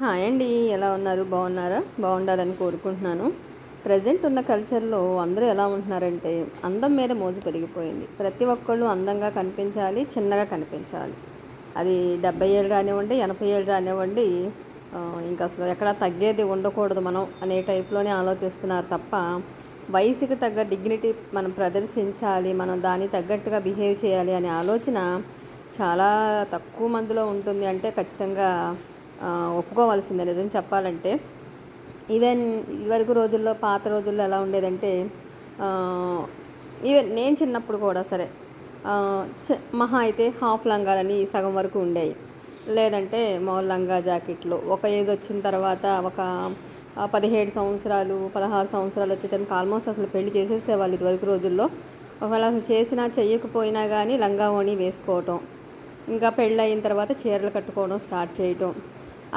Hi అండి ఎలా ఉన్నారు? బాగున్నారా? బాగుండాలని కోరుకుంటున్నాను. ప్రజెంట్ ఉన్న కల్చర్లో అందరూ ఎలా ఉంటున్నారంటే అందం మీద మోజు పెరిగిపోయింది. ప్రతి ఒక్కళ్ళు అందంగా కనిపించాలి చిన్నగా కనిపించాలి. అది డెబ్బై ఏళ్ళు రానివ్వండి ఎనభై ఏళ్ళు రానివ్వండి ఇంకా అసలు ఎక్కడ తగ్గేది ఉండకూడదు మనం అనే టైప్లోనే ఆలోచిస్తున్నారు తప్ప వయసుకి తగ్గ డిగ్నిటీ మనం ప్రదర్శించాలి మనం దానికి తగ్గట్టుగా బిహేవ్ చేయాలి అనే ఆలోచన చాలా తక్కువ మందిలో ఉంటుంది. అంటే ఖచ్చితంగా ఒప్పుకోవాల్సిందే నిజం చెప్పాలంటే. ఈవెన్ ఇదివరకు రోజుల్లో పాత రోజుల్లో ఎలా ఉండేదంటే ఈవెన్ నేను చిన్నప్పుడు కూడా సరే చ- మహా అయితే హాఫ్ లంగాలని సగం వరకు ఉండేవి. లేదంటే మామూలు లంగా జాకెట్లు. ఒక ఏజ్ వచ్చిన తర్వాత ఒక పదిహేడు సంవత్సరాలు పదహారు సంవత్సరాలు వచ్చే టైంకి ఆల్మోస్ట్ అసలు పెళ్ళి చేసేసేవాళ్ళు ఇదివరకు రోజుల్లో. ఒకవేళ అసలు చేసినా చెయ్యకపోయినా కానీ లంగా ఓణి వేసుకోవటం. ఇంకా పెళ్ళి అయిన తర్వాత చీరలు కట్టుకోవడం స్టార్ట్ చేయటం.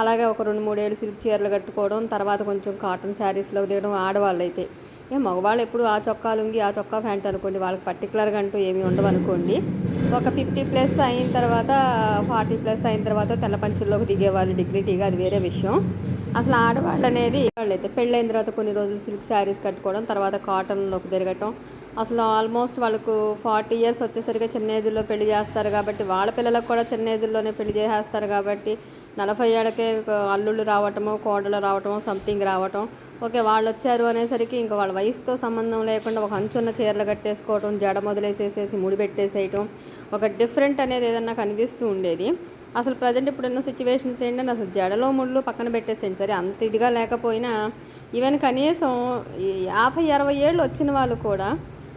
అలాగే ఒక రెండు మూడేళ్ళు సిల్క్ చీరలు కట్టుకోవడం తర్వాత కొంచెం కాటన్ శారీస్లో దిగడం ఆడవాళ్ళు అయితే ఏ మగవాళ్ళు ఎప్పుడు ఆ చొక్కా లుంగి ఆ చొక్కా ప్యాంట్ అనుకోండి వాళ్ళకి పర్టికులర్గా అంటూ ఏమీ ఉండవు అనుకోండి. ఒక ఫిఫ్టీ ప్లస్ అయిన తర్వాత ఫార్టీ ప్లస్ అయిన తర్వాత తెల్ల పంచుల్లోకి దిగేవాళ్ళు డిగ్నిటీగా అది వేరే విషయం. అసలు ఆడవాళ్ళు అనేది వాళ్ళైతే పెళ్ళైన తర్వాత కొన్ని రోజులు సిల్క్ శారీస్ కట్టుకోవడం తర్వాత కాటన్లోకి తిరగటం. అసలు ఆల్మోస్ట్ వాళ్ళకు ఫార్టీ ఇయర్స్ వచ్చేసరికి చిన్న ఏజ్లో పెళ్ళి చేస్తారు కాబట్టి వాళ్ళ పిల్లలకు కూడా చిన్న ఏజ్లోనే పెళ్ళి చేసేస్తారు కాబట్టి నలభై ఏళ్ళకే అల్లుళ్ళు రావటము కోడలు రావటమో సంథింగ్ రావటం. ఓకే వాళ్ళు వచ్చారు అనేసరికి ఇంకా వాళ్ళ వయసుతో సంబంధం లేకుండా ఒక అంచున్న చీరలు కట్టేసుకోవటం జడ మొదలేసేసేసి ముడి పెట్టేసేయటం ఒక డిఫరెంట్ అనేది ఏదన్నా కనిపిస్తూ ఉండేది. అసలు ప్రజెంట్ ఇప్పుడున్న సిచ్యువేషన్స్ ఏంటంటే అసలు జడలో ముళ్ళు పక్కన పెట్టేసేయండి. సరే అంత ఇదిగా లేకపోయినా ఈవెన్ కనీసం యాభై అరవై ఏళ్ళు వచ్చిన వాళ్ళు కూడా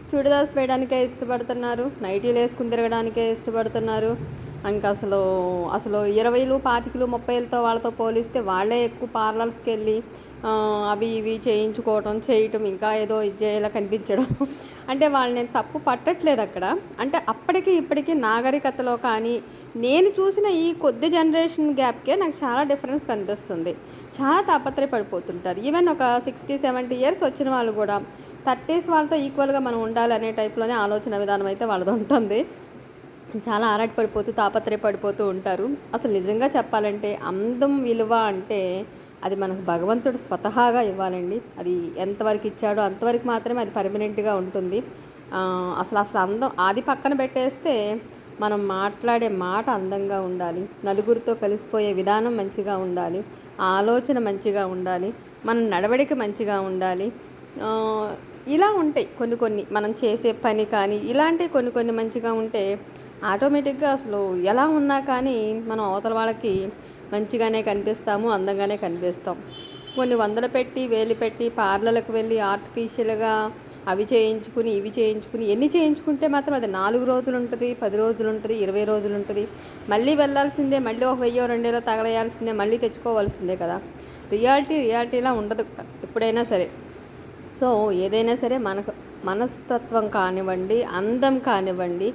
చుడిదార్స్ వేయడానికే ఇష్టపడుతున్నారు నైటీలు వేసుకుని తిరగడానికే ఇష్టపడుతున్నారు. ఇంకా అసలు అసలు ఇరవైలు పాతికలు ముప్పైలతో వాళ్ళతో పోలిస్తే వాళ్ళే ఎక్కువ పార్లర్స్కి వెళ్ళి అవి ఇవి చేయించుకోవటం చేయటం ఇంకా ఏదో ఇది చేయాల కనిపించడం అంటే వాళ్ళు నేను తప్పు పట్టట్లేదు అక్కడ. అంటే అప్పటికి ఇప్పటికీ నాగరికతలో కానీ నేను చూసిన ఈ కొద్ది జనరేషన్ గ్యాప్కే నాకు చాలా డిఫరెన్స్ కనిపిస్తుంది. చాలా తాపత్రయపడిపోతుంటారు. ఈవెన్ ఒక సిక్స్టీ సెవెంటీ ఇయర్స్ వచ్చిన వాళ్ళు కూడా థర్టీస్ వాళ్ళతో ఈక్వల్గా మనం ఉండాలి అనే టైప్లోనే ఆలోచన విధానం అయితే వాళ్ళది ఉంటుంది. చాలా ఆరాటపడిపోతూ తాపత్రయపడిపోతూ ఉంటారు. అసలు నిజంగా చెప్పాలంటే అందం విలువ అంటే అది మనకు భగవంతుడు స్వతహాగా ఇవ్వాలండి. అది ఎంతవరకు ఇచ్చాడో అంతవరకు మాత్రమే అది పర్మనెంట్గా ఉంటుంది. అసలు అసలు అందం అది పక్కన పెట్టేస్తే మనం మాట్లాడే మాట అందంగా ఉండాలి. నలుగురితో కలిసిపోయే విధానం మంచిగా ఉండాలి. ఆలోచన మంచిగా ఉండాలి. మన నడవడిక మంచిగా ఉండాలి. ఇలా ఉంటాయి కొన్ని కొన్ని. మనం చేసే పని కానీ ఇలాంటివి కొన్ని కొన్ని మంచిగా ఉంటే ఆటోమేటిక్గా అసలు ఎలా ఉన్నా కానీ మనం అవతల వాళ్ళకి మంచిగానే కనిపిస్తాము అందంగానే కనిపిస్తాం. కొన్ని వందలు పెట్టి వేలు పెట్టి పార్లర్లకు వెళ్ళి ఆర్టిఫిషియల్గా అవి చేయించుకుని ఇవి చేయించుకుని ఎన్ని చేయించుకుంటే మాత్రం అది నాలుగు రోజులు ఉంటుంది పది రోజులు ఉంటుంది ఇరవై రోజులు ఉంటుంది. మళ్ళీ వెళ్ళాల్సిందే మళ్ళీ ఒక వెయ్యో రెండేలో తగలేయాల్సిందే మళ్ళీ తెచ్చుకోవాల్సిందే కదా. రియాలిటీ రియాలిటీలా ఉండదు ఎప్పుడైనా సరే. సో ఏదైనా సరే మనకు మనస్తత్వం కానివ్వండి అందం కానివ్వండి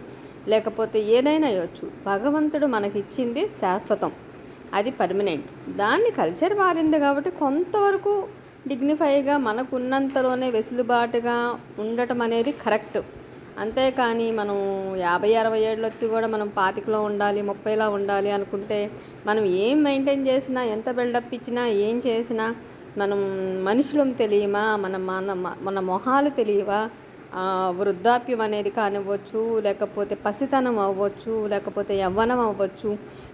లేకపోతే ఏదైనా అయ్యొచ్చు. భగవంతుడు మనకిచ్చింది శాశ్వతం. అది పర్మనెంట్. దాన్ని కల్చర్ మారింది కాబట్టి కొంతవరకు డిగ్నిఫైగా మనకున్నంతలోనే వెసులుబాటుగా ఉండటం అనేది కరెక్ట్. అంతేకాని మనం యాభై అరవై ఏళ్ళు వచ్చి కూడా మనం పాతికలో ఉండాలి ముప్పైలో ఉండాలి అనుకుంటే మనం ఏం మెయింటైన్ చేసినా ఎంత బిల్డప్ ఇచ్చినా ఏం చేసినా మనం మనుషులం తెలియమా? మన మన మన మొహాలు తెలియవా? వృద్ధాప్యం అనేది కానివ్వచ్చు లేకపోతే పసితనం అవ్వచ్చు లేకపోతే యవ్వనం అవ్వచ్చు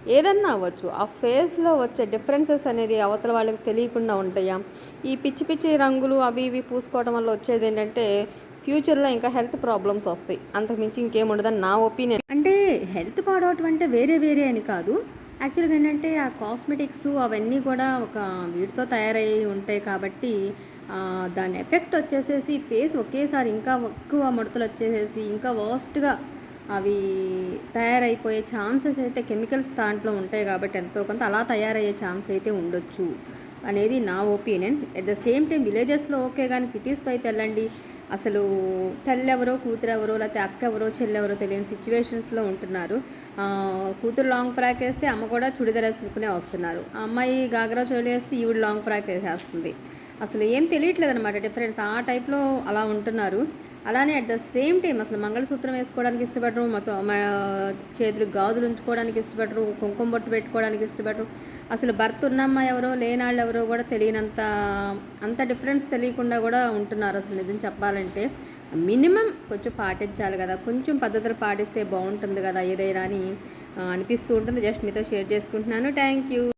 ఏదన్నా అవ్వచ్చు ఆ ఫేస్లో వచ్చే డిఫరెన్సెస్ అనేది అవతల వాళ్ళకి తెలియకుండా ఉంటాయా? ఈ పిచ్చి పిచ్చి రంగులు అవి ఇవి పూసుకోవడం వల్ల వచ్చేది ఏంటంటే ఫ్యూచర్లో ఇంకా హెల్త్ ప్రాబ్లమ్స్ వస్తాయి. అంతకుమించి ఇంకేం ఉండదని నా ఒపీనియన్. అంటే హెల్త్ పాడవటం అంటే వేరే వేరే అని కాదు. యాక్చువల్గా ఏంటంటే ఆ కాస్మెటిక్స్ అవన్నీ కూడా ఒక వీటితో తయారయ్యి ఉంటాయి కాబట్టి దాని ఎఫెక్ట్ వచ్చేసేసి ఫేస్ ఒకేసారి ఇంకా ఎక్కువ ముడతలు వచ్చేసేసి ఇంకా వర్స్ట్గా అవి తయారైపోయే ఛాన్సెస్ అయితే కెమికల్స్ దాంట్లో ఉంటాయి కాబట్టి ఎంతో కొంత అలా తయారయ్యే ఛాన్స్ అయితే ఉండొచ్చు. అనేది నా opinion. At the same time విలేజెస్లో ఓకే కానీ సిటీస్ వైపు వెళ్ళండి. అసలు తల్లి ఎవరో కూతురు ఎవరో లేకపోతే అక్క ఎవరో చెల్లెవరో తెలియని సిచ్యువేషన్స్లో ఉంటున్నారు. కూతురు లాంగ్ ఫ్రాక్ వేస్తే అమ్మ కూడా చుడిదార్ వేసుకునే వస్తున్నారు. అమ్మాయి గాగ్రా చోళి వేస్తే ఈవిడ లాంగ్ ఫ్రాక్ వేసేస్తుంది. అసలు ఏం తెలియట్లేదు అనమాట డిఫరెన్స్. ఆ టైప్లో అలా ఉంటున్నారు. అలానే అట్ ద సేమ్ టైం అసలు మంగళసూత్రం వేసుకోవడానికి ఇష్టపడరు మొత్తం మా చేతులకు గాజులు ఉంచుకోవడానికి ఇష్టపడరు కుంకుమ బొట్టు పెట్టుకోవడానికి ఇష్టపడరు. అసలు భర్త ఉన్నమ్మ ఎవరో లేనాళ్ళు ఎవరో కూడా తెలియనంత అంత డిఫరెన్స్ తెలియకుండా కూడా ఉంటున్నారు అసలు నిజం చెప్పాలంటే. మినిమం కొంచెం పాటించాలి కదా కొంచెం పద్ధతులు పాటిస్తే బాగుంటుంది కదా ఏదైనా అని అనిపిస్తూ ఉంటుంది. జస్ట్ మీతో షేర్ చేసుకుంటున్నాను. Thank you